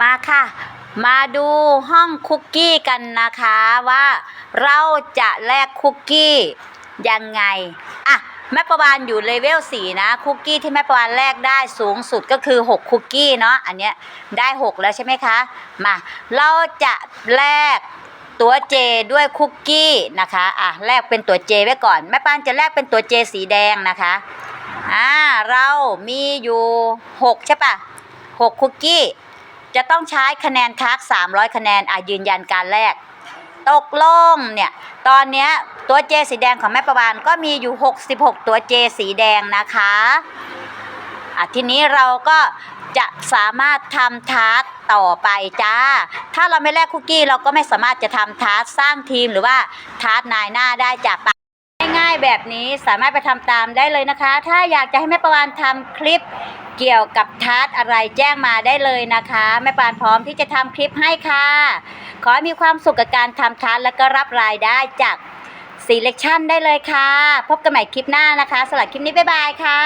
มาค่ะ มาดูห้องคุกกี้กันนะคะว่าเราจะแลกคุกกี้ยังไง อะ แม่ประวานอยู่เลเวล4นะ คุกกี้ที่แม่ประวานแลกได้สูงสุดก็คือ 6 คุกกี้เนาะอันเนี้ยได้ 6 แล้วใช่ไหมคะ มา เราจะแลกตัว J ด้วยคุกกี้นะคะ อะ แลกเป็นตัว J ไว้ก่อน แม่ปานจะแลกเป็นตัว J สีแดงนะคะ อ่า เรามีอยู่ 6 ใช่ปะ6 คุกกี้ จะต้องใช้คะแนนทัก300 คะแนนอะยืนยันการแลกตกลงเนี่ย ตอนเนี้ยตัวเจสีแดงของแม่ประวานก็มีอยู่ 66 ตัวเจสีแดงนะคะอะทีนี้เราก็จะสามารถทำทาร์ตต่อไปจ้า ถ้าเราไม่แลกคุกกี้เราก็ไม่สามารถจะทำทาร์ตสร้างทีมหรือว่าทาร์ตนายหน้าได้จากปะง่า แบบนี้สามารถไปทำตามได้เลยนะคะ ถ้าอยากจะให้แม่ประวานทำคลิปเกี่ยวกับทาร์ตอะไรแจ้งมาได้เลยนะคะ แม่ปานพร้อมที่จะทำคลิปให้ค่ะ ขอให้มีความสุขกับการทำทาร์ตและก็รับรายได้จาก Selection ได้เลยค่ะ พบกันใหม่คลิปหน้านะคะสำหรับคลิปนี้บ๊ายบายค่ะ